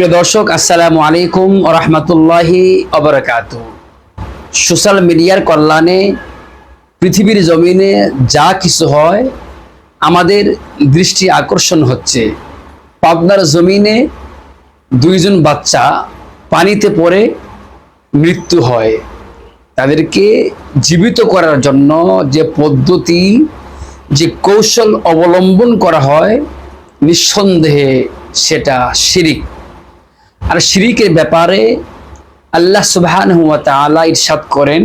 প্রিয় দর্শক, আসসালামু আলাইকুম রহমতুল্লাহি অবরাকাত সোশ্যাল মিডিয়ার কল্যাণে, পৃথিবীর জমিনে যা কিছু হয়, আমাদের দৃষ্টি আকর্ষণ হচ্ছে। পাবনার জমিনে দুইজন বাচ্চা পানিতে পড়ে মৃত্যু হয়। তাদেরকে জীবিত করার জন্য যে পদ্ধতি, যে কৌশল অবলম্বন করা হয়, নিঃসন্দেহে সেটা শিরিক। আর শিরিকের ব্যাপারে আল্লাহ তাআলা ইরশাদ করেন,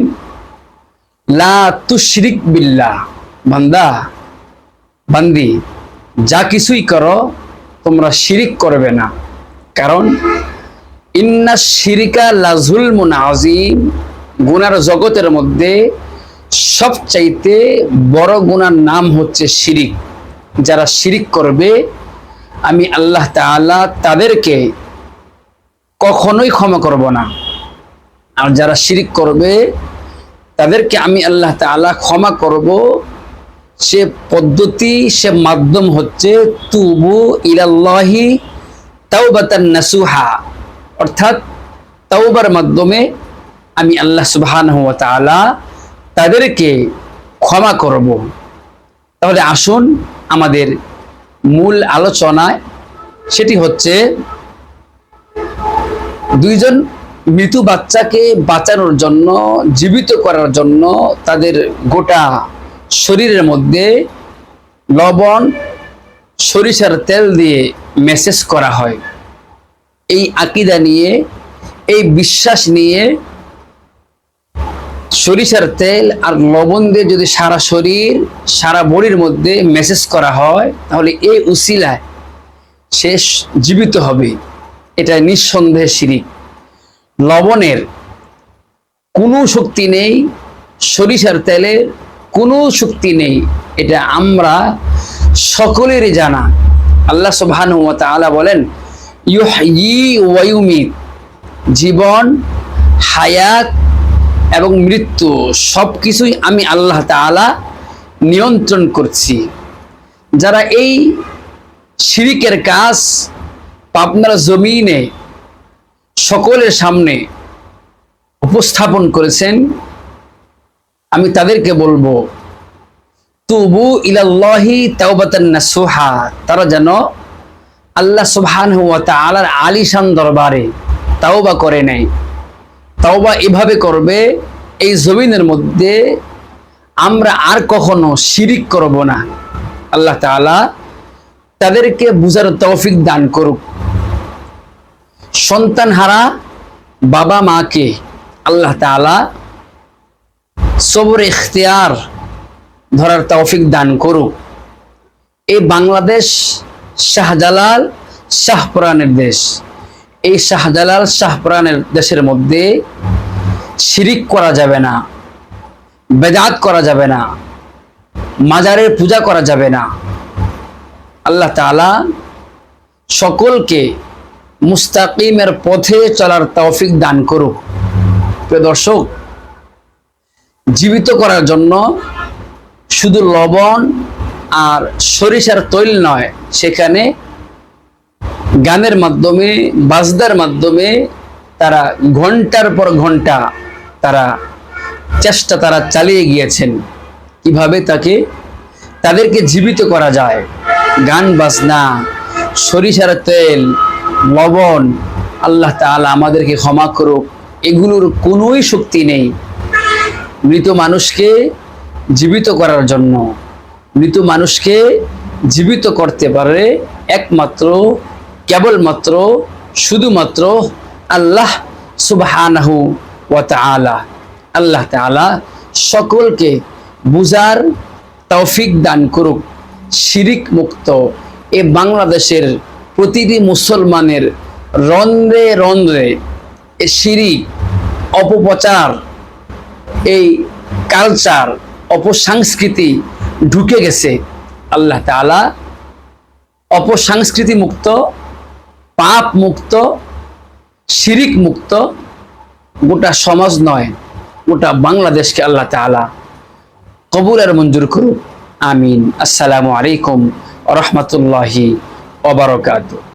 লা তুশরিক বিল্লাহ, বান্দা, বান্দি, যা কিছুই করো, তোমরা শিরিক করবে না। কারণ, ইন্না শিরিকা লাজুল আজিম গুনার জগতের মধ্যে সবচাইতে বড় গুনার নাম হচ্ছে শিরিক। যারা শিরিক করবে, আমি আল্লাহ তাদেরকে কখনোই ক্ষমা করব না। আর যারা শিরিক করবে, তাদেরকে আমি আল্লাহ তাআলা ক্ষমা করব। সে পদ্ধতি, সে মাধ্যম হচ্ছে তুবু ইলাল্লাহি তাওবাতান নাসুহা। অর্থাৎ তাওবার মাধ্যমে আমি আল্লাহ সুবহানাহু ওয়া তাআলা তাদেরকে ক্ষমা করব। তাহলে আসুন আমাদের মূল আলোচনায়, সেটি হচ্ছে দুইজন মৃত্যু বাচ্চাকে বাঁচানোর জন্য, জীবিত করার জন্য তাদের গোটা শরীরের মধ্যে লবণ, সরিষার তেল দিয়ে মেসেজ করা হয়। এই আকিদা নিয়ে, এই বিশ্বাস নিয়ে সরিষার তেল আর লবণ দিয়ে যদি সারা শরীর, সারা বডির মধ্যে মেসেজ করা হয়, তাহলে এই উসিলায় শেষ জীবিত হবে। এটা নিঃসন্দেহে শিরিক লবণের কোনো শক্তি নেই, সরিষার তেলের কোনো শক্তি নেই, এটা আমরা সকলেরই জানা। আল্লাহ সুবহানাহু ওয়া তাআলা বলেন, ইউহয়ি ওয়া ইউমিত। জীবন, হায়াত এবং মৃত্যু সব কিছুই আমি আল্লাহ তাআলা নিয়ন্ত্রণ করছি। যারা এই শিরিকের কাজ পাবনার জমিনে সকলের সামনে উপস্থাপন করেছেন। আমি তাদেরকে বলব, তুবু ইলাল্লাহি তাওবাতান নাসুহা তারা যেন আল্লাহ সুবহানাহু ওয়া তাআলার আলিশান দরবারে তাওবা করে নেয়। তাওবা এভাবে করবে, এই জমিনের মধ্যে আমরা আর কখনো শিরিক করব না। আল্লাহ তাআলা তাদেরকে বুঝার তৌফিক দান করুক। সন্তান হারা বাবা মাকে আল্লাহ তাআলা সবর ইখতিয়ার ধরার তৌফিক দান করুক। এই বাংলাদেশ শাহজালাল শাহপুরানের দেশ। এই শাহজালাল শাহপুরানের দেশের মধ্যে শিরিক করা যাবে না, বেদাত করা যাবে না, মাজারের পূজা করা যাবে না। আল্লাহ তাআলা সকলকে মুস্তাকিমের পথে চলার তৌফিক দান করুক। প্রিয় দর্শক, জীবিত করার জন্য শুধু লবণ আর সরিষার তৈল নয়, সেখানে গানের মাধ্যমে বাজদার মাধ্যমে তারা ঘণ্টার পর ঘণ্টা তারা চেষ্টা তারা চালিয়ে গিয়েছেন। কীভাবে তাকে? তাদেরকে জীবিত করা যায়। গান, বাজনা, সরিষার তেল লবণ, আল্লাহ তাআলা আমাদেরকে ক্ষমা করুক। এগুলোর কোনোই শক্তি নেই মৃত মানুষকে জীবিত করার জন্য। মৃত মানুষকে জীবিত করতে পারে একমাত্র, কেবলমাত্র, শুধুমাত্র আল্লাহ সুবহানাহু তাআলা। আল্লাহ তাআলা সকলকে বুজার তৌফিক দান করুক, শিরিক মুক্ত। এ বাংলাদেশের প্রতিটি মুসলমানের রন্ধ্রে রন্ধ্রে শিরিক অপপ্রচার, এই কালচার অপসংস্কৃতি ঢুকে গেছে। আল্লাহ তাআলা অপসংস্কৃতি মুক্ত, পাপ মুক্ত, শিরিক মুক্ত, গোটা সমাজ নয়, গোটা বাংলাদেশকে আল্লাহ তাআলা কবুল আর মঞ্জুর করুক। আমিন। আসসালামু আলাইকুম রহমতুল্লাহি অবরকাত